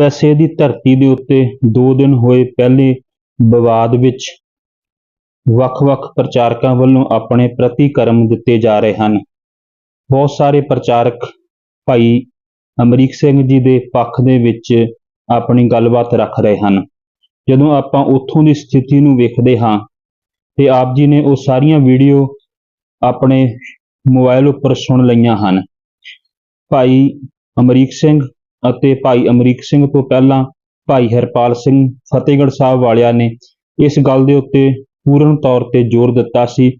ਵੈਸੇ ਦੀ ਧਰਤੀ ਦੇ ਉੱਤੇ ਦੋ ਦਿਨ ਹੋਏ ਪਹਿਲੇ ਵਿਵਾਦ ਵਿੱਚ ਵੱਖ-ਵੱਖ ਪ੍ਰਚਾਰਕਾਂ ਵੱਲੋਂ ਆਪਣੇ ਪ੍ਰਤੀਕਰਮ ਦਿੱਤੇ ਜਾ ਰਹੇ ਹਨ। ਬਹੁਤ ਸਾਰੇ ਪ੍ਰਚਾਰਕ ਭਾਈ ਅਮਰੀਕ ਸਿੰਘ ਜੀ ਦੇ ਪੱਖ ਦੇ ਵਿੱਚ ਆਪਣੀ ਗੱਲਬਾਤ ਰੱਖ ਰਹੇ ਹਨ। ਜਦੋਂ ਆਪਾਂ ਉੱਥੋਂ ਦੀ ਸਥਿਤੀ ਨੂੰ ਵੇਖਦੇ ਹਾਂ ਤੇ ਆਪ ਜੀ ਨੇ ਉਹ ਸਾਰੀਆਂ ਵੀਡੀਓ ਆਪਣੇ ਮੋਬਾਈਲ ਉੱਪਰ ਸੁਣ ਲਈਆਂ ਹਨ। ਭਾਈ ਅਮਰੀਕ ਸਿੰਘ ਅਤੇ ਭਾਈ ਅਮਰੀਕ ਸਿੰਘ ਤੋਂ ਪਹਿਲਾਂ ਭਾਈ ਹਰਪਾਲ ਸਿੰਘ ਫਤਿਹਗੜ੍ਹ ਸਾਹਿਬ ਵਾਲਿਆਂ ਨੇ ਇਸ ਗੱਲ ਦੇ ਉੱਤੇ ਪੂਰਨ ਤੌਰ ਤੇ ਜ਼ੋਰ ਦਿੱਤਾ ਸੀ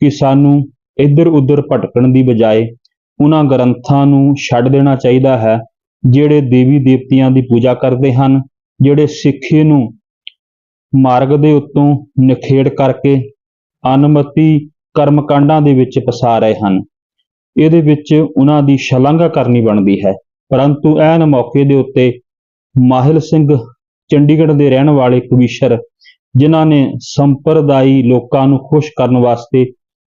ਕਿ ਸਾਨੂੰ ਇੱਧਰ ਉੱਧਰ ਭਟਕਣ ਦੀ ਬਜਾਏ ਉਹਨਾਂ ਗ੍ਰੰਥਾਂ ਨੂੰ ਛੱਡ ਦੇਣਾ ਚਾਹੀਦਾ ਹੈ, ਜਿਹੜੇ ਦੇਵੀ ਦੇਵਤਿਆਂ ਦੀ ਪੂਜਾ ਕਰਦੇ ਹਨ, ਜਿਹੜੇ ਸਿੱਖੀ ਨੂੰ ਮਾਰਗ ਦੇ ਉੱਤੋਂ ਨਿਖੇੜ ਕਰਕੇ ਅਨਮਤੀ ਕਰਮਕਾਂਡਾਂ ਦੇ ਵਿੱਚ ਫਸਾ ਰਹੇ ਹਨ। ਇਹਦੇ ਵਿੱਚ ਉਹਨਾਂ ਦੀ ਸ਼ਲਾਘਾ ਕਰਨੀ ਬਣਦੀ ਹੈ। ਪਰੰਤੂ ਐਨ ਮੌਕੇ ਦੇ ਉੱਤੇ ਮਾਹਿਲ ਸਿੰਘ ਚੰਡੀਗੜ੍ਹ ਦੇ ਰਹਿਣ ਵਾਲੇ ਕਵੀਸ਼ਰ ਜਿਨ੍ਹਾਂ ਨੇ ਸੰਪਰਦਾਈ ਲੋਕਾਂ ਨੂੰ ਖੁਸ਼ ਕਰਨ ਵਾਸਤੇ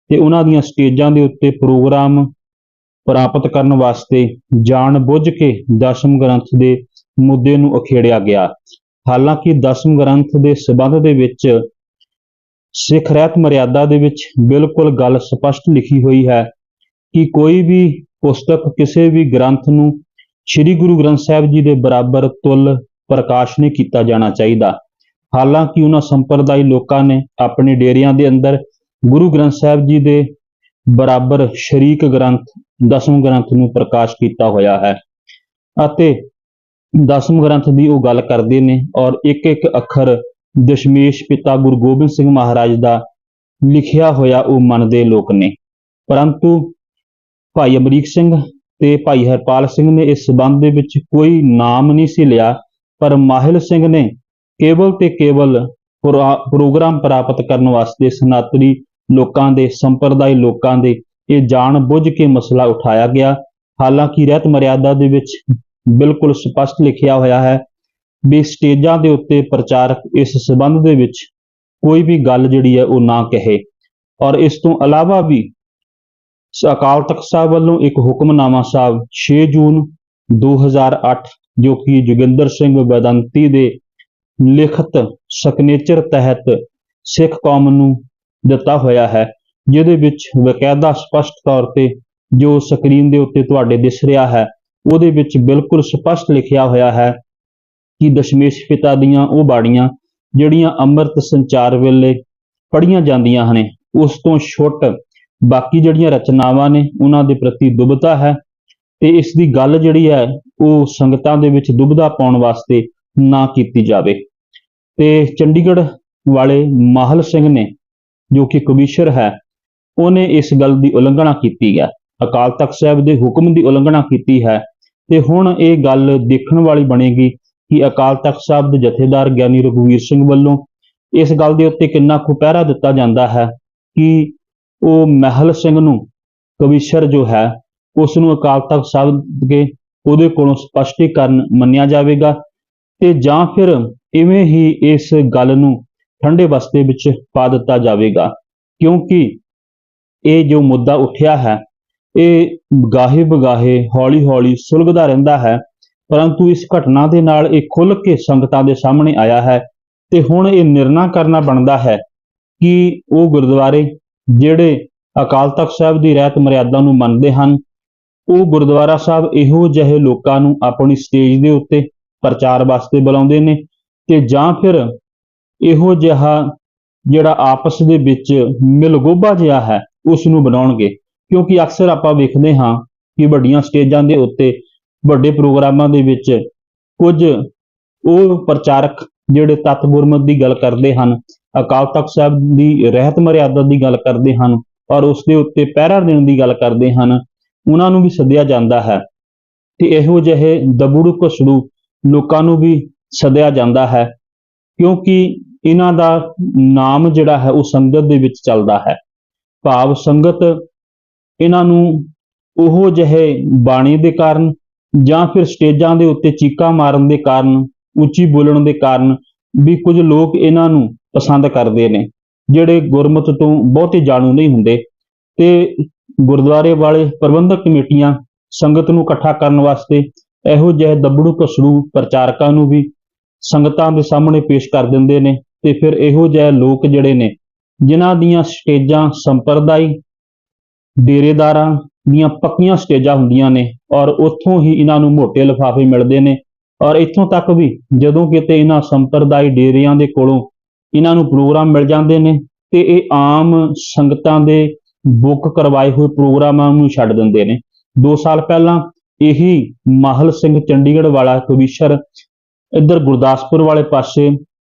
ਤੇ ਉਹਨਾਂ ਦੀਆਂ ਸਟੇਜਾਂ ਦੇ ਉੱਤੇ ਪ੍ਰੋਗਰਾਮ ਪ੍ਰਾਪਤ ਕਰਨ ਵਾਸਤੇ ਜਾਣ ਬੁੱਝ ਕੇ ਦਸ਼ਮ ਗ੍ਰੰਥ ਦੇ ਮੁੱਦੇ ਨੂੰ ਅਖੇੜਿਆ ਗਿਆ। ਹਾਲਾਂਕਿ ਦਸ਼ਮ ਗ੍ਰੰਥ ਦੇ ਸਬੰਧ ਦੇ ਵਿੱਚ ਸਿੱਖ ਰਹਿਤ ਮਰਿਆਦਾ ਦੇ ਵਿੱਚ ਬਿਲਕੁਲ ਗੱਲ ਸਪਸ਼ਟ ਲਿਖੀ ਹੋਈ ਹੈ ਕਿ ਕੋਈ ਵੀ ਪੁਸਤਕ ਕਿਸੇ ਵੀ ਗ੍ਰੰਥ ਨੂੰ ਸ੍ਰੀ ਗੁਰੂ ਗ੍ਰੰਥ ਸਾਹਿਬ ਜੀ ਦੇ ਬਰਾਬਰ ਤੁਲ ਪ੍ਰਕਾਸ਼ ਨਹੀਂ ਕੀਤਾ ਜਾਣਾ ਚਾਹੀਦਾ। ਹਾਲਾਂਕਿ ਉਹਨਾਂ ਸੰਪਰਦਾਇ ਲੋਕਾਂ ਨੇ ਆਪਣੇ ਡੇਰਿਆਂ ਦੇ ਅੰਦਰ ਗੁਰੂ ਗ੍ਰੰਥ ਸਾਹਿਬ ਜੀ ਦੇ ਬਰਾਬਰ ਸ਼ਰੀਕ ਗ੍ਰੰਥ, ਦਸਮ ਗ੍ਰੰਥ ਨੂੰ ਪ੍ਰਕਾਸ਼ ਕੀਤਾ ਹੋਇਆ ਹੈ ਅਤੇ ਦਸਮ ਗ੍ਰੰਥ ਦੀ ਉਹ ਗੱਲ ਕਰਦੇ ਨੇ ਔਰ ਇੱਕ ਇੱਕ ਅੱਖਰ ਦਸ਼ਮੇਸ਼ ਪਿਤਾ ਗੁਰੂ ਗੋਬਿੰਦ ਸਿੰਘ ਮਹਾਰਾਜ ਦਾ ਲਿਖਿਆ ਹੋਇਆ ਉਹ ਮੰਨਦੇ ਲੋਕ ਨੇ। ਪਰੰਤੂ ਭਾਈ ਅਮਰੀਕ ਸਿੰਘ ਤੇ ਭਾਈ ਹਰਪਾਲ ਸਿੰਘ ਨੇ ਇਸ ਸਬੰਧ ਦੇ ਵਿੱਚ ਕੋਈ ਨਾਮ ਨਹੀਂ ਸੀ ਲਿਆ, ਪਰ ਮਾਹਿਲ ਸਿੰਘ ਨੇ ਕੇਵਲ ਤੇ ਕੇਵਲ ਪ੍ਰੋਗਰਾਮ ਪ੍ਰਾਪਤ ਕਰਨ ਵਾਸਤੇ ਸਨਾਤਰੀ ਲੋਕਾਂ ਦੇ, ਸੰਪਰਦਾਇ ਲੋਕਾਂ ਦੇ ਇਹ ਜਾਣ ਬੁੱਝ ਕੇ ਮਸਲਾ ਉਠਾਇਆ ਗਿਆ। ਹਾਲਾਂਕਿ ਰਹਿਤ ਮਰਿਆਦਾ ਦੇ ਵਿੱਚ ਬਿਲਕੁਲ ਸਪਸ਼ਟ ਲਿਖਿਆ ਹੋਇਆ ਹੈ ਵੀ ਸਟੇਜਾਂ ਦੇ ਉੱਤੇ ਪ੍ਰਚਾਰਕ ਇਸ ਸਬੰਧ ਦੇ ਵਿੱਚ ਕੋਈ ਵੀ ਗੱਲ ਜਿਹੜੀ ਹੈ ਉਹ ਨਾ ਕਹੇ। ਔਰ ਇਸ ਤੋਂ ਇਲਾਵਾ ਵੀ ਅਕਾਲ ਤਖਤ ਸਾਹਿਬ ਵੱਲੋਂ ਇੱਕ ਹੁਕਮਨਾਮਾ ਸਾਹਿਬ 6 ਜੂਨ 2008 ਜੋ ਕਿ ਜੋਗਿੰਦਰ ਸਿੰਘ ਬਦੰਤੀ ਦੇ ਲਿਖਤ ਸਕਨੇਚਰ ਤਹਿਤ ਸਿੱਖ ਕੌਮ ਨੂੰ ਦਿੱਤਾ ਹੋਇਆ ਹੈ, ਜਿਹਦੇ ਵਿੱਚ ਬਕਾਇਦਾ ਸਪਸ਼ਟ ਤੌਰ ਤੇ ਜੋ ਸਕਰੀਨ ਦੇ ਉੱਤੇ ਤੁਹਾਡੇ ਦਿਸ ਰਿਹਾ ਹੈ, ਉਹਦੇ ਵਿੱਚ ਬਿਲਕੁਲ ਸਪਸ਼ਟ ਲਿਖਿਆ ਹੋਇਆ ਹੈ ਕਿ ਦਸ਼ਮੇਸ਼ ਪਿਤਾ ਦੀਆਂ ਉਹ ਬਾੜੀਆਂ ਜਿਹੜੀਆਂ ਅੰਮ੍ਰਿਤ ਸੰਚਾਰ ਵੇਲੇ ਪੜ੍ਹੀਆਂ ਜਾਂਦੀਆਂ ਹਨ, ਉਸ ਤੋਂ ਛੁੱਟ ਬਾਕੀ ਜਿਹੜੀਆਂ ਰਚਨਾਵਾਂ ਨੇ ਉਹਨਾਂ ਦੇ ਪ੍ਰਤੀ ਦੁਬਤਾ ਹੈ ਤੇ ਇਸ ਦੀ ਗੱਲ ਜਿਹੜੀ ਹੈ, ਉਹ ਸੰਗਤਾਂ ਦੇ ਵਿੱਚ ਦੁਬਧਾ ਪਾਉਣ ਵਾਸਤੇ ਨਾ ਕੀਤੀ ਜਾਵੇ। ਤੇ ਚੰਡੀਗੜ੍ਹ ਵਾਲੇ ਮਾਹਲ ਸਿੰਘ ਨੇ ਜੋ ਕਿ ਕਮਿਸ਼ਨਰ ਹੈ, ਉਹਨੇ ਇਸ ਗੱਲ ਦੀ ਉਲੰਘਣਾ ਕੀਤੀ ਹੈ। ਅਕਾਲ ਤਖਤ ਸਾਹਿਬ ਦੇ ਹੁਕਮ ਦੀ ਉਲੰਘਣਾ ਕੀਤੀ ਹੈ ਤੇ ਹੁਣ ਇਹ ਗੱਲ ਦੇਖਣ ਵਾਲੀ ਬਣੇਗੀ ਕਿ ਅਕਾਲ ਤਖਤ ਸਾਹਿਬ ਦੇ ਜਥੇਦਾਰ ਗਿਆਨੀ ਰਘੁਵੀਰ ਸਿੰਘ ਵੱਲੋਂ ਇਸ ਗੱਲ ਦੇ ਉੱਤੇ ਕਿੰਨਾ ਕੁ ਪਹਿਰਾ ਦਿੱਤਾ ਜਾਂਦਾ ਹੈ ਕਿ ਉਹ ਮਹਿਲ ਸਿੰਘ ਨੂੰ ਕਵੀਸ਼ਰ ਜੋ ਹੈ ਉਸ ਨੂੰ ਅਕਾਲ ਤਖਤ ਸਾਹਿਬ ਦੇ ਉਹਦੇ ਕੋਲੋਂ ਸਪਸ਼ਟੀਕਰਨ ਮੰਨਿਆ ਜਾਵੇਗਾ ਤੇ ਜਾਂ ਫਿਰ ਇਵੇਂ ਹੀ ਇਸ ਗੱਲ ਨੂੰ ਠੰਡੇ ਬਸਤੇ ਵਿੱਚ ਪਾ ਦਿੱਤਾ ਜਾਵੇਗਾ। ਕਿਉਂਕਿ ਇਹ ਜੋ ਮੁੱਦਾ ਉੱਠਿਆ ਹੈ, ਇਹ ਗਾਹੇ ਬਗਾਹੇ ਹੌਲੀ ਹੌਲੀ ਸੁਲਗਦਾ ਰਹਿੰਦਾ ਹੈ, ਪਰੰਤੂ ਇਸ ਘਟਨਾ ਦੇ ਨਾਲ ਇਹ ਖੁੱਲ ਕੇ ਸੰਗਤਾਂ ਦੇ ਸਾਹਮਣੇ ਆਇਆ ਹੈ ਤੇ ਹੁਣ ਇਹ ਨਿਰਣਾ ਕਰਨਾ ਬਣਦਾ ਹੈ ਕਿ ਉਹ ਗੁਰਦੁਆਰੇ ਜਿਹੜੇ ਅਕਾਲ ਤਖਤ ਸਾਹਿਬ ਦੀ ਰਹਿਤ ਮਰਿਆਦਾ ਨੂੰ ਮੰਨਦੇ ਹਨ, ਉਹ ਗੁਰਦੁਆਰਾ ਸਾਹਿਬ ਇਹੋ ਜਿਹੇ ਲੋਕਾਂ ਨੂੰ ਆਪਣੀ ਸਟੇਜ ਦੇ ਉੱਤੇ ਪ੍ਰਚਾਰ ਵਾਸਤੇ ਬੁਲਾਉਂਦੇ ਨੇ ਤੇ ਜਾਂ ਫਿਰ ਇਹੋ ਜਿਹਾ ਜਿਹੜਾ ਆਪਸ ਦੇ ਵਿੱਚ ਮਿਲਗੋਬਾ ਜਿਹਾ ਹੈ, ਉਸ ਨੂੰ ਬਣਾਉਣਗੇ। ਕਿਉਂਕਿ ਅਕਸਰ ਆਪਾਂ ਵੇਖਦੇ ਹਾਂ ਕਿ ਵੱਡੀਆਂ ਸਟੇਜਾਂ ਦੇ ਉੱਤੇ, ਵੱਡੇ ਪ੍ਰੋਗਰਾਮਾਂ ਦੇ ਵਿੱਚ ਕੁਝ ਉਹ ਪ੍ਰਚਾਰਕ ਜਿਹੜੇ ਤਤ ਗੁਰਮਤ ਦੀ ਗੱਲ ਕਰਦੇ ਹਨ ਅਕਾਲ ਤਖਤ ਸਾਹਿਬ ਦੀ ਰਹਿਤ ਮਰਿਆਦਾ ਦੀ ਗੱਲ ਕਰਦੇ ਹਨ ਔਰ ਉਸ ਦੇ ਉੱਤੇ ਪਹਿਰਾ ਦੇਣ ਦੀ ਗੱਲ ਕਰਦੇ ਹਨ, ਉਹਨਾਂ ਨੂੰ ਵੀ ਸੱਦਿਆ ਜਾਂਦਾ ਹੈ ਤੇ ਇਹੋ ਜਿਹੇ ਦਬੜੂ ਘਸੜੂ ਲੋਕਾਂ ਨੂੰ ਵੀ ਸੱਦਿਆ ਜਾਂਦਾ ਹੈ ਕਿਉਂਕਿ ਇਹਨਾਂ ਦਾ ਨਾਮ ਜਿਹੜਾ ਹੈ ਉਹ ਸੰਗਤ ਦੇ ਵਿੱਚ ਚੱਲਦਾ ਹੈ। ਭਾਵ ਸੰਗਤ ਇਹਨਾਂ ਨੂੰ ਉਹ ਜਿਹੇ ਬਾਣੀ ਦੇ ਕਾਰਨ ਜਾਂ ਫਿਰ ਸਟੇਜਾਂ ਦੇ ਉੱਤੇ ਚੀਕਾਂ ਮਾਰਨ ਦੇ ਕਾਰਨ, ਉੱਚੀ ਬੋਲਣ ਦੇ ਕਾਰਨ ਵੀ ਕੁਝ ਲੋਕ ਇਹਨਾਂ ਨੂੰ ਪਸੰਦ ਕਰਦੇ ਨੇ, ਜਿਹੜੇ ਗੁਰਮਤ ਤੋਂ ਬਹੁਤੇ ਜਾਣੂ ਨਹੀਂ ਹੁੰਦੇ ਤੇ ਗੁਰਦੁਆਰੇ ਵਾਲੇ ਪ੍ਰਬੰਧਕ ਕਮੇਟੀਆਂ ਸੰਗਤ ਨੂੰ ਇਕੱਠਾ ਕਰਨ ਵਾਸਤੇ ਇਹੋ ਜਿਹੇ ਦੱਬੜੂ ਕਸੜੂ ਪ੍ਰਚਾਰਕਾਂ ਨੂੰ ਵੀ ਸੰਗਤਾਂ ਦੇ ਸਾਹਮਣੇ ਪੇਸ਼ ਕਰ ਦਿੰਦੇ ਨੇ ਤੇ ਫਿਰ ਇਹੋ ਜਿਹੇ ਲੋਕ ਜਿਹੜੇ ਨੇ, ਜਿਨ੍ਹਾਂ ਦੀਆਂ ਸਟੇਜਾਂ ਸੰਪਰਦਾਇ ਡੇਰੇਦਾਰਾਂ ਦੀਆਂ ਪੱਕੀਆਂ ਸਟੇਜਾਂ ਹੁੰਦੀਆਂ ਨੇ ਔਰ ਉੱਥੋਂ ਹੀ ਇਹਨਾਂ ਨੂੰ ਮੋٹے ਲਿਫਾਫੇ ਮਿਲਦੇ ਨੇ ਔਰ ਇੱਥੋਂ ਤੱਕ ਵੀ ਜਦੋਂ ਕਿਤੇ ਇਹਨਾਂ ਸੰਪਰਦਾਇ ਡੇਰਿਆਂ ਦੇ ਕੋਲੋਂ ਇਹਨਾਂ ਨੂੰ ਪ੍ਰੋਗਰਾਮ ਮਿਲ ਜਾਂਦੇ ਨੇ ਤੇ ਇਹ ਆਮ ਸੰਗਤਾਂ ਦੇ ਬੁੱਕ ਕਰਵਾਏ ਹੋਏ ਪ੍ਰੋਗਰਾਮਾਂ ਨੂੰ ਛੱਡ ਦਿੰਦੇ ਨੇ। 2 ਸਾਲ ਪਹਿਲਾਂ ਇਹੀ ਮਾਹਲ ਸਿੰਘ ਚੰਡੀਗੜ੍ਹ ਵਾਲਾ ਕਵੀਸ਼ਰ ਇੱਧਰ ਗੁਰਦਾਸਪੁਰ ਵਾਲੇ ਪਾਸੇ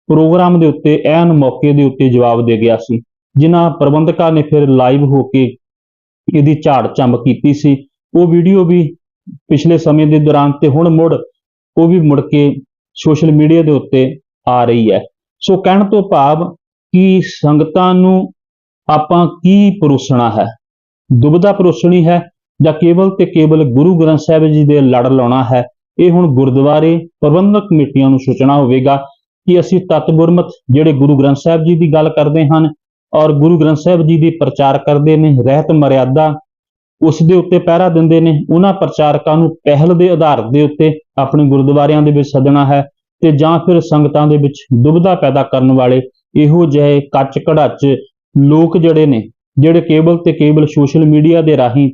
ਪ੍ਰੋਗਰਾਮ ਦੇ ਉੱਤੇ ਐਨ ਮੌਕੇ ਦੇ ਉੱਤੇ ਜਵਾਬ ਦੇ ਗਿਆ ਸੀ, ਜਿਨ੍ਹਾਂ ਪ੍ਰਬੰਧਕਾਂ ਨੇ ਫਿਰ ਲਾਈਵ ਹੋ ਕੇ ਇਹਦੀ ਝਾੜ ਝੰਬ ਕੀਤੀ ਸੀ। ਉਹ ਵੀਡੀਓ ਵੀ ਪਿਛਲੇ ਸਮੇਂ ਦੇ ਦੌਰਾਨ ਤੇ ਹੁਣ ਮੁੜ ਉਹ ਵੀ ਮੁੜ ਕੇ ਸੋਸ਼ਲ ਮੀਡੀਆ ਦੇ ਉੱਤੇ ਆ ਰਹੀ ਹੈ। ਸੋ ਕਹਿਣ ਤੋਂ ਭਾਵ ਕਿ ਸੰਗਤਾਂ ਨੂੰ ਆਪਾਂ ਕੀ ਪਰੋਸਣਾ ਹੈ? ਦੁਬਦਾ ਪਰੋਸਣੀ ਹੈ ਜਾਂ ਕੇਵਲ ਤੇ ਕੇਵਲ ਗੁਰੂ ਗ੍ਰੰਥ ਸਾਹਿਬ ਜੀ ਦੇ ਲੜ ਲਾਉਣਾ ਹੈ? ਇਹ ਹੁਣ ਗੁਰਦੁਆਰੇ ਪ੍ਰਬੰਧਕ ਕਮੇਟੀਆਂ ਨੂੰ ਸੋਚਣਾ ਹੋਵੇਗਾ ਕਿ ਅਸੀਂ ਤਤ ਗੁਰਮਤ ਜਿਹੜੇ ਗੁਰੂ ਗ੍ਰੰਥ ਸਾਹਿਬ ਜੀ ਦੀ ਗੱਲ ਕਰਦੇ ਹਨ ਔਰ ਗੁਰੂ ਗ੍ਰੰਥ ਸਾਹਿਬ ਜੀ ਦੀ ਪ੍ਰਚਾਰ ਕਰਦੇ ਨੇ, ਰਹਿਤ ਮਰਿਆਦਾ ਉਸ ਦੇ ਉੱਤੇ ਪਹਿਰਾ ਦਿੰਦੇ ਨੇ, ਉਹਨਾਂ ਪ੍ਰਚਾਰਕਾਂ ਨੂੰ ਪਹਿਲ ਦੇ ਆਧਾਰ ਦੇ ਉੱਤੇ ਆਪਣੇ ਗੁਰਦੁਆਰਿਆਂ ਦੇ ਵਿੱਚ ਸੱਦਣਾ ਹੈ। ਤੇ ਜਾਂ ਫਿਰ ਸੰਗਤਾਂ ਦੇ ਵਿੱਚ ਦੁਬਿਧਾ ਪੈਦਾ ਕਰਨ ਵਾਲੇ ਇਹੋ ਜਿਹੇ ਕੱਚ ਕੜਾਚ ਲੋਕ ਜਿਹੜੇ ਨੇ, ਜਿਹੜੇ ਕੇਵਲ ਤੇ ਕੇਵਲ ਸੋਸ਼ਲ ਮੀਡੀਆ ਦੇ ਰਾਹੀਂ,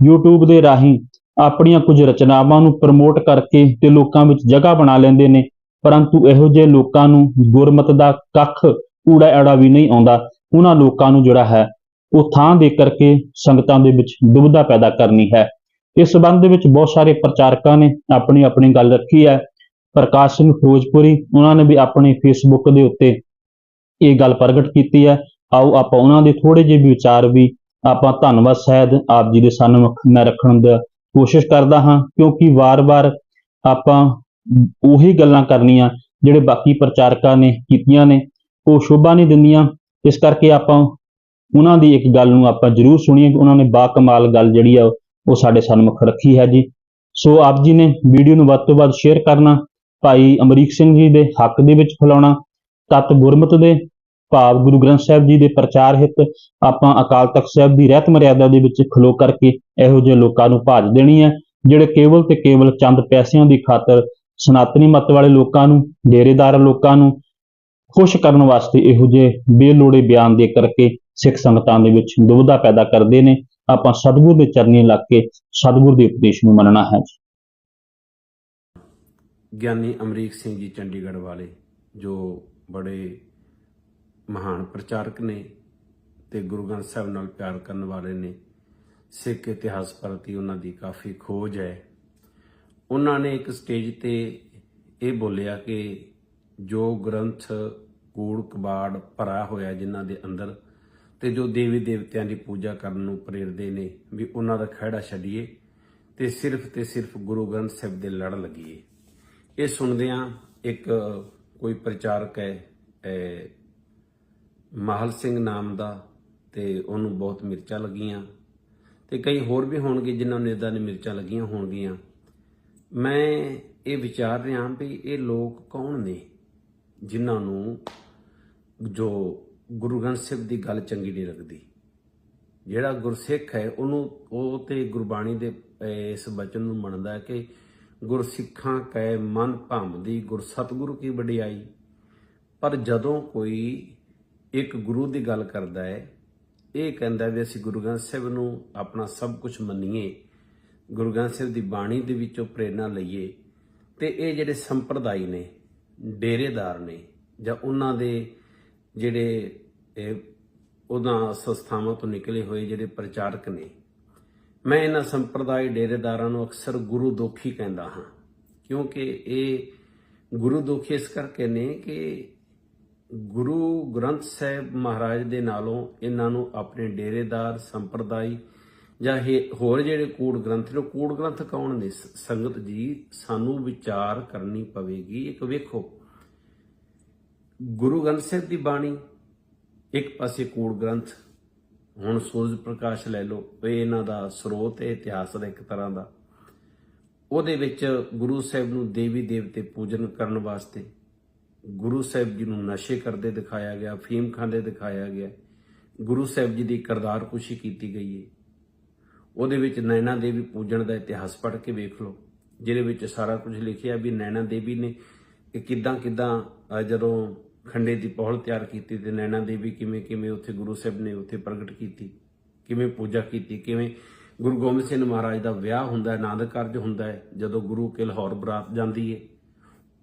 YouTube ਦੇ ਰਾਹੀਂ ਆਪਣੀਆਂ ਕੁਝ ਰਚਨਾਵਾਂ ਨੂੰ ਪ੍ਰਮੋਟ ਕਰਕੇ ਤੇ ਲੋਕਾਂ ਵਿੱਚ ਜਗ੍ਹਾ ਬਣਾ ਲੈਂਦੇ ਨੇ, ਪਰੰਤੂ ਇਹੋ ਜਿਹੇ ਲੋਕਾਂ ਨੂੰ ਗੁਰਮਤ ਦਾ ਕੱਖ ਊੜਾ ਐੜਾ ਵੀ ਨਹੀਂ ਆਉਂਦਾ। ਉਹਨਾਂ ਲੋਕਾਂ ਨੂੰ ਜਿਹੜਾ ਹੈ, ਉਹ ਥਾਂ ਦੇ ਕਰਕੇ ਸੰਗਤਾਂ ਦੇ ਵਿੱਚ ਦੁਬਿਧਾ ਪੈਦਾ ਕਰਨੀ ਹੈ। ਇਸ ਸੰਬੰਧ ਦੇ ਵਿੱਚ ਬਹੁਤ ਸਾਰੇ ਪ੍ਰਚਾਰਕਾਂ ਨੇ ਆਪਣੀ ਆਪਣੀ ਗੱਲ ਰੱਖੀ ਹੈ। ਪ੍ਰਕਾਸ਼ ਸਿੰਘ ਫਿਰੋਜ਼ਪੁਰੀ, ਉਹਨਾਂ ਨੇ ਵੀ ਆਪਣੇ ਫੇਸਬੁੱਕ ਦੇ ਉੱਤੇ ਇਹ ਗੱਲ ਪ੍ਰਗਟ ਕੀਤੀ ਹੈ। ਆਓ ਆਪਾਂ ਉਹਨਾਂ ਦੇ ਥੋੜੇ ਜਿਹੇ ਵੀ ਵਿਚਾਰ ਵੀ ਆਪਾਂ ਧੰਨਵਾਦ ਸਹਿਤ ਆਪ ਜੀ ਦੇ ਸਾਹਮਣੇ ਮੈਂ ਰੱਖਣ ਦਾ ਕੋਸ਼ਿਸ਼ ਕਰਦਾ ਹਾਂ, ਕਿਉਂਕਿ ਵਾਰ-ਵਾਰ ਆਪਾਂ ਉਹੀ ਗੱਲਾਂ ਕਰਨੀਆਂ ਜਿਹੜੇ ਬਾਕੀ ਪ੍ਰਚਾਰਕਾਂ ਨੇ ਕੀਤੀਆਂ ਨੇ, ਉਹ ਸ਼ੋਭਾ ਨਹੀਂ ਦਿੰਦੀਆਂ। ਇਸ ਕਰਕੇ ਆਪਾਂ ਉਹਨਾਂ ਦੀ ਇੱਕ ਗੱਲ ਨੂੰ ਆਪਾਂ ਜ਼ਰੂਰ ਸੁਣੀਏ ਕਿ ਉਹਨਾਂ ਨੇ ਬਾ ਕਮਾਲ ਗੱਲ ਜਿਹੜੀ ਆ ਉਹ ਸਾਡੇ ਸਨਮੁਖ ਰੱਖੀ ਹੈ ਜੀ। ਸੋ ਆਪ ਜੀ ਨੇ ਵੀਡੀਓ ਨੂੰ ਵੱਧ ਤੋਂ ਵੱਧ ਸ਼ੇਅਰ ਕਰਨਾ ਭਾਈ ਅਮਰੀਕ ਸਿੰਘ ਜੀ ਦੇ ਹੱਕ ਦੇ ਵਿੱਚ ਫੈਲਾਉਣਾ, ਤਤ ਗੁਰਮਤ ਦੇ ਭਾਵ ਗੁਰੂ ਗ੍ਰੰਥ ਸਾਹਿਬ ਜੀ ਦੇ ਪ੍ਰਚਾਰ ਹਿੱਤ ਆਪਾਂ ਅਕਾਲ ਤਖਤ ਸਾਹਿਬ ਦੀ ਰਹਿਤ ਮਰਿਆਦਾ ਦੇ ਵਿੱਚ ਖਲੋ ਕਰਕੇ ਇਹੋ ਜਿਹੇ ਲੋਕਾਂ ਨੂੰ ਭਾਜ ਦੇਣੀ ਹੈ, ਜਿਹੜੇ ਕੇਵਲ ਤੇ ਕੇਵਲ ਚੰਦ ਪੈਸਿਆਂ ਦੀ ਖਾਤਰ ਸਨਾਤਨੀ ਮਤ ਵਾਲੇ ਲੋਕਾਂ ਨੂੰ, ਡੇਰੇਦਾਰ ਲੋਕਾਂ ਨੂੰ ਖੁਸ਼ ਕਰਨ ਵਾਸਤੇ ਇਹੋ ਜਿਹੇ ਬੇਲੋੜੇ ਬਿਆਨ ਦੇ ਕਰਕੇ ਸਿੱਖ ਸੰਗਤਾਂ ਦੇ ਵਿੱਚ ਦੁਬਿਧਾ ਪੈਦਾ ਕਰਦੇ ਨੇ, ਆਪਾਂ ਸਤਿਗੁਰ ਦੇ ਚਰਨੀ ਲੱਗ ਕੇ ਸਤਿਗੁਰ ਦੇ ਉਪਦੇਸ਼ ਨੂੰ ਮੰਨਣਾ ਹੈ ਗਿਆਨੀ ਅਮਰੀਕ ਸਿੰਘ ਜੀ ਚੰਡੀਗੜ੍ਹ ਵਾਲੇ, ਜੋ ਬੜੇ ਮਹਾਨ ਪ੍ਰਚਾਰਕ ਨੇ ਤੇ ਗੁਰੂ ਗ੍ਰੰਥ ਸਾਹਿਬ ਨਾਲ ਪਿਆਰ ਕਰਨ ਵਾਲੇ ਨੇ, ਸਿੱਖ ਇਤਿਹਾਸ ਪ੍ਰਤੀ ਉਹਨਾਂ ਦੀ ਕਾਫੀ ਖੋਜ ਹੈ। ਉਹਨਾਂ ਨੇ ਇੱਕ ਸਟੇਜ ਤੇ ਇਹ ਬੋਲਿਆ ਕਿ ਜੋ ਗ੍ਰੰਥ ਕੂੜ ਕਬਾੜ ਭਰਾ ਹੋਇਆ ਜਿਨ੍ਹਾਂ ਦੇ ਅੰਦਰ ਤੇ ਜੋ ਦੇਵੀ ਦੇਵਤਿਆਂ ਦੀ ਪੂਜਾ ਕਰਨ ਨੂੰ ਪ੍ਰੇਰਦੇ ਨੇ, ਵੀ ਉਹਨਾਂ ਦਾ ਖਹਿੜਾ ਛੱਡੀਏ ਤੇ ਸਿਰਫ ਤੇ ਸਿਰਫ ਗੁਰੂ ਗ੍ਰੰਥ ਸਾਹਿਬ ਦੇ ਲੜ ਲੱਗੀਏ। ਇਹ ਸੁਣਦਿਆਂ ਇੱਕ ਕੋਈ ਪ੍ਰਚਾਰਕ ਹੈ, ਇਹ ਮਾਹਲ ਸਿੰਘ ਨਾਮ ਦਾ ਤੇ ਉਹਨੂੰ ਬਹੁਤ ਮਿਰਚਾਂ ਲੱਗੀਆਂ ਤੇ ਕਈ ਹੋਰ ਵੀ ਹੋਣਗੇ ਜਿਨ੍ਹਾਂ ਨੂੰ ਇਦਾਂ ਦੀ ਮਿਰਚਾਂ ਲੱਗੀਆਂ ਹੋਣਗੀਆਂ। ਮੈਂ ਇਹ ਵਿਚਾਰ ਰਿਹਾ ਵੀ ਇਹ ਲੋਕ ਕੌਣ ਨੇ ਜਿਨ੍ਹਾਂ ਨੂੰ ਜੋ ਗੁਰੂ ਗ੍ਰੰਥ ਸਾਹਿਬ ਦੀ ਗੱਲ ਚੰਗੀ ਨਹੀਂ ਲੱਗਦੀ? ਜਿਹੜਾ ਗੁਰਸਿੱਖ ਹੈ, ਉਹਨੂੰ, ਉਹ ਤੇ ਗੁਰਬਾਣੀ ਦੇ, ਇਸ ਬਚਨ ਨੂੰ ਮੰਨਦਾ ਹੈ ਕਿ ਗੁਰਸਿੱਖਾਂ ਕੈ ਮਨ ਭੰਮਦੀ ਗੁਰ ਸਤਿਗੁਰੂ ਕੀ ਵਡਿਆਈ? ਪਰ ਜਦੋਂ ਕੋਈ ਇੱਕ ਗੁਰੂ ਦੀ ਗੱਲ ਕਰਦਾ ਹੈ, ਇਹ ਕਹਿੰਦਾ ਵੀ ਅਸੀਂ ਗੁਰੂ ਗ੍ਰੰਥ ਸਾਹਿਬ ਨੂੰ ਆਪਣਾ ਸਭ ਕੁਝ ਮੰਨੀਏ, ਗੁਰੂ ਗ੍ਰੰਥ ਸਾਹਿਬ ਦੀ ਬਾਣੀ ਦੇ ਵਿੱਚੋਂ ਪ੍ਰੇਰਣਾ ਲਈਏ, ਤੇ ਇਹ ਜਿਹੜੇ ਸੰਪਰਦਾਈ ਨੇ, ਡੇਰੇਦਾਰ ਨੇ, ਜਾਂ ਉਹਨਾਂ ਦੇ ਜਿਹੜੇ ਇਹ ਉਹਨਾਂ ਸੰਸਥਾਵਾਂ ਤੋਂ ਨਿਕਲੇ ਹੋਏ ਜਿਹੜੇ ਪ੍ਰਚਾਰਕ ਨੇ ਮੈਂ ਇਹਨਾਂ ਸੰਪਰਦਾਇ ਡੇਰੇਦਾਰਾਂ ਨੂੰ ਅਕਸਰ ਗੁਰੂ ਦੋਖੀ ਕਹਿੰਦਾ ਹਾਂ, ਕਿਉਂਕਿ ਇਹ ਗੁਰੂ ਦੋਖੀ ਇਸ ਕਰਕੇ ਨੇ ਕਿ ਗੁਰੂ ਗ੍ਰੰਥ ਸਾਹਿਬ ਮਹਾਰਾਜ ਦੇ ਨਾਲੋਂ ਇਹਨਾਂ ਨੂੰ ਆਪਣੇ ਡੇਰੇਦਾਰ ਸੰਪਰਦਾਇ ਜਾਂ ਇਹ ਹੋਰ ਜਿਹੜੇ ਕੂੜ ਗ੍ਰੰਥ ਨੇ, ਉਹ ਕੂੜ ਗ੍ਰੰਥ ਕੌਣ ਨੇ? ਸ- ਸੰਗਤ ਜੀ, ਸਾਨੂੰ ਵਿਚਾਰ ਕਰਨੀ ਪਵੇਗੀ। ਇੱਕ ਵੇਖੋ, ਗੁਰੂ ਗ੍ਰੰਥ ਸਾਹਿਬ ਦੀ ਬਾਣੀ, ਇੱਕ ਪਾਸੇ ਕੂੜ ਗ੍ਰੰਥ ਹੁਣ ਸੂਰਜ ਪ੍ਰਕਾਸ਼ ਲੈ ਲਓ ਇਹ ਇਹਨਾਂ ਦਾ ਸਰੋਤ ਹੈ ਇਤਿਹਾਸ ਦਾ ਇੱਕ ਤਰ੍ਹਾਂ ਦਾ। ਉਹਦੇ ਵਿੱਚ ਗੁਰੂ ਸਾਹਿਬ ਨੂੰ ਦੇਵੀ ਦੇਵਤੇ ਪੂਜਨ ਕਰਨ ਵਾਸਤੇ ਗੁਰੂ ਸਾਹਿਬ ਜੀ ਨੂੰ ਨਸ਼ੇ ਕਰਦੇ ਦਿਖਾਇਆ ਗਿਆ, ਫੀਮ ਖਾਂਦੇ ਦਿਖਾਇਆ ਗਿਆ। ਗੁਰੂ ਸਾਹਿਬ ਜੀ ਦੀ ਕਰਤਾਰ ਕੁਸ਼ੀ ਕੀਤੀ ਗਈ ਹੈ। ਉਹਦੇ ਵਿੱਚ ਨੈਣਾ ਦੇਵੀ ਪੂਜਣ ਦਾ ਇਤਿਹਾਸ ਪੜ੍ਹ ਕੇ ਵੇਖ ਲਓ, ਜਿਹਦੇ ਵਿੱਚ ਸਾਰਾ ਕੁਝ ਲਿਖਿਆ ਵੀ ਨੈਣਾ ਦੇਵੀ ਨੇ ਇਹ ਕਿਦਾਂ ਕਿਦਾਂ ਜਦੋਂ ਖੰਡੇ ਦੀ ਪੌਲ ਤਿਆਰ ਕੀਤੀ ਤੇ ਨੈਣਾ ਦੇਵੀ ਕਿਵੇਂ ਕਿਵੇਂ ਉੱਥੇ ਗੁਰੂ ਸਾਹਿਬ ਨੇ ਉੱਥੇ ਪ੍ਰਗਟ ਕੀਤੀ, ਕਿਵੇਂ ਪੂਜਾ ਕੀਤੀ, ਕਿਵੇਂ ਗੁਰੂ ਗੋਬਿੰਦ ਸਿੰਘ ਮਹਾਰਾਜ ਦਾ ਵਿਆਹ ਹੁੰਦਾ ਹੈ ਆਨੰਦ ਕਾਰਜ ਹੁੰਦਾ ਹੈ, ਜਦੋਂ ਗੁਰੂ ਕੇ ਲਾਹੌਰ ਬਰਾਤ ਜਾਂਦੀ ਹੈ।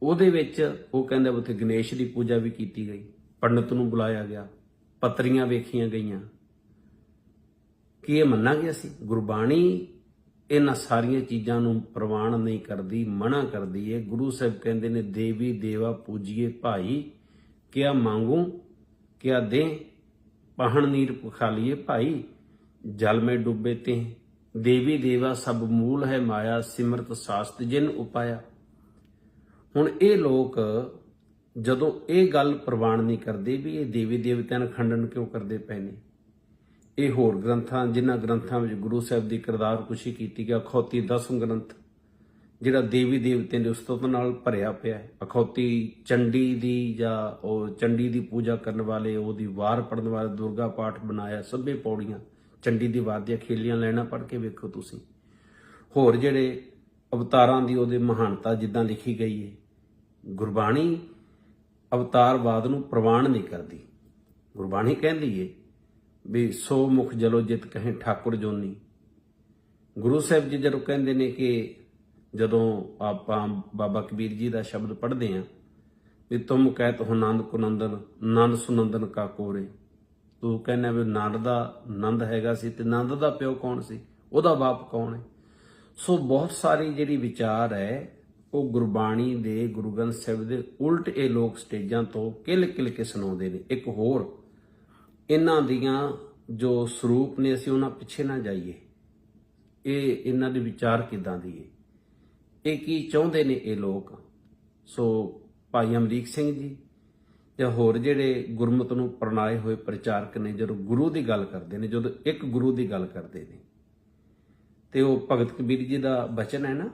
ਉਹਦੇ ਵਿੱਚ ਉਹ ਕਹਿੰਦੇ ਉੱਥੇ ਗਣੇਸ਼ ਦੀ ਪੂਜਾ ਵੀ ਕੀਤੀ ਗਈ, ਪੰਡਤ ਨੂੰ ਬੁਲਾਇਆ ਗਿਆ, ਪੱਤਰੀਆਂ ਵੇਖੀਆਂ ਗਈਆਂ। ਕੀ ਇਹ ਮੰਨਾਂਗੇ ਅਸੀਂ? ਗੁਰਬਾਣੀ ਇਹਨਾਂ ਸਾਰੀਆਂ ਚੀਜ਼ਾਂ ਨੂੰ ਪ੍ਰਵਾਨ ਨਹੀਂ ਕਰਦੀ, ਮਨਾ ਕਰਦੀ ਹੈ। ਗੁਰੂ ਸਾਹਿਬ ਕਹਿੰਦੇ ਨੇ, ਦੇਵੀ, ਦੇਵਾ, ਪੂਜੀਏ, ਭਾਈ ਕਿਆ ਮੰਗੂ, ਕਿਆ ਦੇ? ਪਹਣ ਨੀਰ ਪਖਾਲੀਏ ਭਾਈ, ਜਲ ਮੇ ਡੁੱਬੇ ਤੇ। ਦੇਵੀ ਦੇਵਾ ਸਭ ਮੂਲ ਹੈ ਮਾਇਆ, ਸਿਮਰਤ ਸਾਸਤ ਜਿਨ ਉਪਾਇਆ। ਹੁਣ ਇਹ ਲੋਕ ਜਦੋਂ ਇਹ ਗੱਲ ਪ੍ਰਵਾਨ ਨਹੀਂ ਕਰਦੇ ਵੀ ਇਹ ਦੇਵੀ ਦੇਵਤਿਆਂ ਨੂੰ ਖੰਡਨ ਕਿਉਂ ਕਰਦੇ ਪਏ ਨੇ? ਇਹ ਹੋਰ ਗ੍ਰੰਥਾਂ, ਜਿਨ੍ਹਾਂ ਗ੍ਰੰਥਾਂ ਵਿੱਚ ਗੁਰੂ ਸਾਹਿਬ ਦੀ ਕਿਰਦਾਰ ਕੁਸ਼ੀ ਕੀਤੀ ਗਿਆ ਅਖੌਤੀ ਦਸਮ ਗ੍ਰੰਥ। ਜਿਹੜਾ ਦੇਵੀ ਦੇਵਤਿਆਂ ਦੇ ਉਸਤਤ ਨਾਲ ਭਰਿਆ ਪਿਆ ਹੈ। ਅਖੌਤੀ ਚੰਡੀ ਦੀ ਜਾਂ ਉਹ ਚੰਡੀ ਦੀ ਪੂਜਾ ਕਰਨ ਵਾਲੇ, ਉਹਦੀ ਵਾਰ ਪੜਨ ਵਾਲੇ, ਦੁਰਗਾ ਪਾਠ ਬਣਾਇਆ, ਸਭੇ ਪੌੜੀਆਂ, ਚੰਡੀ ਦੀ ਵਾਰ ਦੀਆਂ ਖੇਲੀਆਂ ਲੈਣਾ ਪੜ ਕੇ ਵੇਖੋ ਤੁਸੀਂ। ਹੋਰ ਜਿਹੜੇ ਅਵਤਾਰਾਂ ਦੀ ਉਹਦੇ ਮਹਾਨਤਾ ਜਿੱਦਾਂ ਲਿਖੀ ਗਈ ਹੈ, ਗੁਰਬਾਣੀ ਅਵਤਾਰਵਾਦ ਨੂੰ ਪ੍ਰਵਾਨ ਨਹੀਂ ਕਰਦੀ। ਗੁਰਬਾਣੀ ਕਹਿੰਦੀ ਏ ਵੀ ਸੋ ਮੁਖ ਜਲੋ ਜਿਤ ਕਹੇ ਠਾਕੁਰ ਜੋਨੀ। ਗੁਰੂ ਸਾਹਿਬ ਜੀ ਜਦੋਂ ਕਹਿੰਦੇ ਨੇ ਕਿ ਜਦੋਂ ਆਪਾਂ ਬਾਬਾ ਕਬੀਰ ਜੀ ਦਾ ਸ਼ਬਦ ਪੜ੍ਹਦੇ ਆਂ ਵੀ ਤੁਮ ਕਹਿਤ ਹੋ ਆਨੰਦ ਕੁਨੰਦਨ, ਨੰਦ ਸੁਨੰਦਨ ਕਾ ਕੋਰੇ। ਤੂੰ ਕਹਿੰਦਾ ਵੀ ਨੰਦ ਦਾ ਨੰਦ ਹੈਗਾ ਸੀ ਤੇ ਨੰਦ ਦਾ ਪਿਓ ਕੌਣ ਸੀ? ਉਹਦਾ ਬਾਪ ਕੌਣ ਹੈ? ਸੋ ਬਹੁਤ ਸਾਰੀ ਜਿਹੜੀ ਵਿਚਾਰ ਹੈ, ਉਹ ਗੁਰਬਾਣੀ ਦੇ, ਗੁਰੂ ਗ੍ਰੰਥ ਸਾਹਿਬ ਦੇ ਉਲਟ ਇਹ ਲੋਕ ਸਟੇਜਾਂ ਤੋਂ ਕਿਲ ਕਿਲ ਕੇ ਸੁਣਾਉਂਦੇ ਨੇ। ਇੱਕ ਹੋਰ, ਇਹਨਾਂ ਦੀਆਂ ਜੋ ਸਰੂਪ ਨੇ, ਅਸੀਂ ਉਹਨਾਂ ਪਿੱਛੇ ਨਾ ਜਾਈਏ। ਇਹ ਇਹਨਾਂ ਦੇ ਵਿਚਾਰ ਕਿਦਾਂ ਦੀ ਹੈ ਇਹ ਕੀ ਚਾਹੁੰਦੇ ਨੇ ਇਹ ਲੋਕ? ਸੋ ਭਾਈ ਅਮਰੀਕ ਸਿੰਘ ਜੀ ਜਾਂ ਹੋਰ ਜਿਹੜੇ ਗੁਰਮਤ ਨੂੰ ਪ੍ਰਣਾਏ ਹੋਏ ਪ੍ਰਚਾਰਕ ਨੇ, ਜਦੋਂ ਗੁਰੂ ਦੀ ਗੱਲ ਕਰਦੇ ਨੇ, ਜਦੋਂ ਇੱਕ ਗੁਰੂ ਦੀ ਗੱਲ ਕਰਦੇ ਨੇ, ਤੇ ਉਹ ਭਗਤ ਕਬੀਰ ਜੀ ਦਾ ਬਚਨ ਹੈ ਨਾ,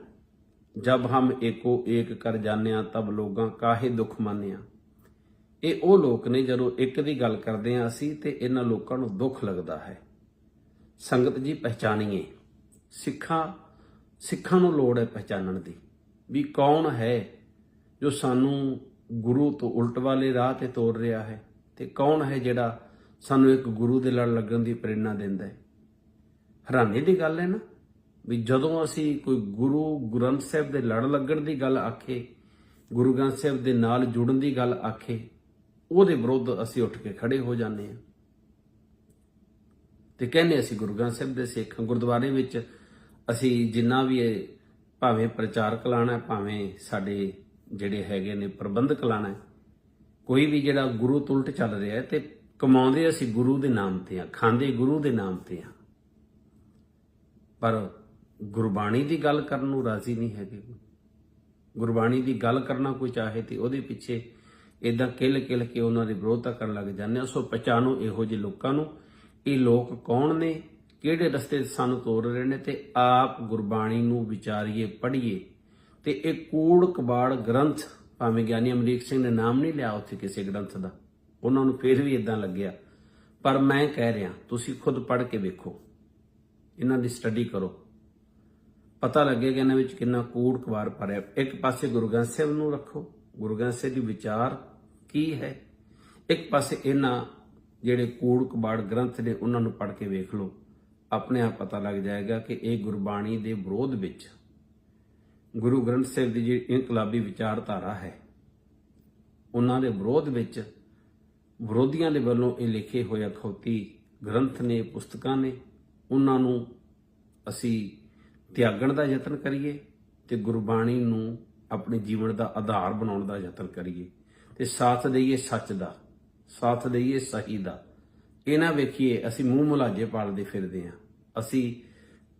ਜਬ ਹਮ ਏਕੋ ਏਕ ਕਰ ਜਾਣਿਆ, ਤਬ ਲੋਗਾਂ ਕਾਹੇ ਦੁੱਖ ਮਾਨਿਆ। ਇਹ ਉਹ ਲੋਕ ਨੇ, ਜਦੋਂ ਇੱਕ ਦੀ ਗੱਲ ਕਰਦੇ ਆ ਅਸੀਂ, ਤੇ ਇਹਨਾਂ ਲੋਕਾਂ ਨੂੰ ਦੁੱਖ ਲੱਗਦਾ ਹੈ। ਸੰਗਤ ਜੀ, ਪਹਿਚਾਨੀਏ, ਸਿੱਖਾਂ ਸਿੱਖਾਂ ਨੂੰ ਲੋੜ ਹੈ ਪਹਿਚਾਨਣ ਦੀ, ਵੀ ਕੌਣ ਹੈ ਜੋ ਸਾਨੂੰ ਗੁਰੂ ਤੋਂ ਉਲਟ ਵਾਲੇ ਰਾਹ ਤੇ ਤੋਰ ਰਿਹਾ ਹੈ ਤੇ ਕੌਣ ਹੈ ਜਿਹੜਾ ਸਾਨੂੰ ਇੱਕ ਗੁਰੂ ਦੇ ਲੜ ਲੱਗਣ ਦੀ ਪ੍ਰੇਰਣਾ ਦਿੰਦਾ ਹੈ। ਹੈਰਾਨੀ ਦੀ ਗੱਲ ਹੈ ਨਾ, ਵੀ ਜਦੋਂ ਅਸੀਂ ਕੋਈ ਗੁਰੂ ਗ੍ਰੰਥ ਸਾਹਿਬ ਦੇ ਲੜ ਲੱਗਣ ਦੀ ਗੱਲ ਆਖੇ, ਗੁਰੂ ਗ੍ਰੰਥ ਸਾਹਿਬ ਦੇ ਨਾਲ ਜੁੜਨ ਦੀ ਗੱਲ ਆਖੇ, ਉਹਦੇ ਵਿਰੁੱਧ ਅਸੀਂ ਉੱਠ ਕੇ ਖੜੇ ਹੋ ਜਾਂਦੇ ਹਾਂ। ਤੇ ਕਹਿੰਦੇ ਅਸੀਂ ਗੁਰੂ ਗ੍ਰੰਥ ਸਾਹਿਬ ਦੇ ਸਿੱਖ ਗੁਰਦੁਆਰੇ ਵਿੱਚ ਅਸੀਂ ਜਿੰਨਾ ਵੀ ਇਹ ਭਾਵੇਂ ਪ੍ਰਚਾਰਕ ਲਾਣਾ ਭਾਵੇਂ ਸਾਡੇ ਜਿਹੜੇ ਹੈਗੇ ਨੇ ਪ੍ਰਬੰਧਕ ਲਾਣਾ ਕੋਈ ਵੀ ਜਿਹੜਾ ਗੁਰੂ ਤੋਂ ਉਲਟ ਚੱਲ ਰਿਹਾ ਹੈ, ਤੇ ਕਮਾਉਂਦੇ ਅਸੀਂ ਗੁਰੂ ਦੇ ਨਾਮ ਤੇ ਆ ਖਾਂਦੇ ਗੁਰੂ ਦੇ ਨਾਮ ਤੇ ਆ ਪਰ ਗੁਰਬਾਣੀ ਦੀ ਗੱਲ ਕਰਨ ਨੂੰ ਰਾਜ਼ੀ ਨਹੀਂ ਹੈਗੇ ਗੁਰਬਾਣੀ ਦੀ ਗੱਲ ਕਰਨਾ ਕੋਈ ਚਾਹੇ ਤੇ ਉਹਦੇ ਪਿੱਛੇ ਇਦਾਂ ਕਿਲ ਕਿਲ ਕੇ ਉਹਨਾਂ ਦੇ ਵਿਰੋਧਤਾ ਕਰਨ ਲੱਗ ਜਾਂਦੇ ਆ ਸੋ ਪਛਾਣੋ ਇਹੋ ਜਿਹੇ ਲੋਕਾਂ ਨੂੰ, ਇਹ ਲੋਕ ਕੌਣ ਨੇ? ਕਿਹੜੇ ਰਸਤੇ ਸਾਨੂੰ ਤੋਰ ਰਹੇ ਨੇ ਤੇ ਆਪ ਗੁਰਬਾਣੀ ਨੂੰ ਵਿਚਾਰੀਏ, ਪੜ੍ਹੀਏ। ਤੇ ਇਹ ਕੂੜ ਕਬਾੜ ਗ੍ਰੰਥ ਭਾਵੇਂ ਗਿਆਨੀ ਅਮਰੀਕ ਸਿੰਘ ਨੇ ਨਾਮ ਨਹੀਂ ਲਿਆ ਉੱਥੇ ਕਿਸੇ ਗ੍ਰੰਥ ਦਾ। ਉਹਨਾਂ ਨੂੰ ਫਿਰ ਵੀ ਇਦਾਂ ਲੱਗਿਆ। ਪਰ ਮੈਂ ਕਹਿ ਰਿਹਾ, ਤੁਸੀਂ ਖੁਦ ਪੜ੍ਹ ਕੇ ਵੇਖੋ। ਇਹਨਾਂ ਦੀ ਸਟੱਡੀ ਕਰੋ। ਪਤਾ ਲੱਗੇਗਾ ਇਹਨਾਂ ਵਿੱਚ ਕਿੰਨਾ ਕੂੜ ਕਬਾੜ ਭਰਿਆ। ਇੱਕ ਪਾਸੇ ਗੁਰੂ ਗ੍ਰੰਥ ਸਾਹਿਬ ਨੂੰ ਰੱਖੋ। ਗੁਰੂ ਗ੍ਰੰਥ ਸਾਹਿਬ ਦੀ ਵਿਚਾਰ ਕੀ ਹੈ? ਇੱਕ ਪਾਸੇ ਇਹਨਾਂ ਜਿਹੜੇ ਕੂੜ ਕਬਾੜ ਗ੍ਰੰਥ ਨੇ, ਉਹਨਾਂ ਨੂੰ ਪੜ੍ਹ ਕੇ ਵੇਖ ਲਓ। ਆਪਣੇ ਆਪ ਪਤਾ ਲੱਗ ਜਾਏਗਾ ਕਿ ਇਹ ਗੁਰਬਾਣੀ ਦੇ ਵਿਰੋਧ ਵਿੱਚ ਗੁਰੂ ਗ੍ਰੰਥ ਸਾਹਿਬ ਦੀ ਜਿਹੜੀ ਇਨਕਲਾਬੀ ਵਿਚਾਰਧਾਰਾ ਹੈ, ਉਹਨਾਂ ਦੇ ਵਿਰੋਧ ਵਿੱਚ ਵਿਰੋਧੀਆਂ ਦੇ ਵੱਲੋਂ ਇਹ ਲਿਖੇ ਹੋਏ ਅਖੌਤੀ ਗ੍ਰੰਥ ਨੇ, ਪੁਸਤਕਾਂ ਨੇ, ਉਹਨਾਂ ਨੂੰ ਅਸੀਂ ਤਿਆਗਣ ਦਾ ਯਤਨ ਕਰੀਏ ਤੇ ਗੁਰਬਾਣੀ ਨੂੰ ਆਪਣੇ ਜੀਵਨ ਦਾ ਆਧਾਰ ਬਣਾਉਣ ਦਾ ਯਤਨ ਕਰੀਏ ਤੇ ਸਾਥ ਦੇਈਏ ਸੱਚ ਦਾ, ਸਾਥ ਦੇਈਏ ਸਹੀ ਦਾ। ਇਹਨਾਂ ਨਾ ਵੇਖੀਏ ਅਸੀਂ ਮੂੰਹ ਮੁਲਾਜੇ ਪਾਲਦੇ ਫਿਰਦੇ ਆਂ ਅਸੀਂ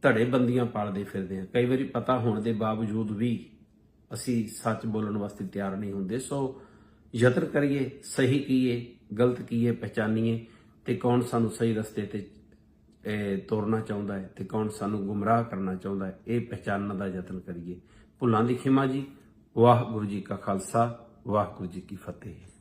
ਧੜੇ ਬੰਦੀਆਂ ਪਾਲਦੇ ਫਿਰਦੇ ਹਾਂ। ਕਈ ਵਾਰੀ ਪਤਾ ਹੋਣ ਦੇ ਬਾਵਜੂਦ ਵੀ ਅਸੀਂ ਸੱਚ ਬੋਲਣ ਵਾਸਤੇ ਤਿਆਰ ਨਹੀਂ ਹੁੰਦੇ। ਸੋ ਯਤਨ ਕਰੀਏ, ਸਹੀ ਕੀਏ, ਗਲਤ ਕੀਏ, ਪਹਿਚਾਨੀਏ ਤੇ ਕੌਣ ਸਾਨੂੰ ਸਹੀ ਰਸਤੇ ਤੇ ਤੋਰਨਾ ਚਾਹੁੰਦਾ ਹੈ ਤੇ ਕੌਣ ਸਾਨੂੰ ਗੁੰਮਰਾਹ ਕਰਨਾ ਚਾਹੁੰਦਾ ਹੈ, ਇਹ ਪਹਿਚਾਨਣ ਦਾ ਯਤਨ ਕਰੀਏ। ਭੁੱਲਾਂ ਦੀ ਖਿਮਾ ਜੀ, ਵਾਹਿਗੁਰੂ ਜੀ ਕਾ ਖਾਲਸਾ, ਵਾਹਿਗੁਰੂ ਜੀ ਕੀ ਫਤਿਹ।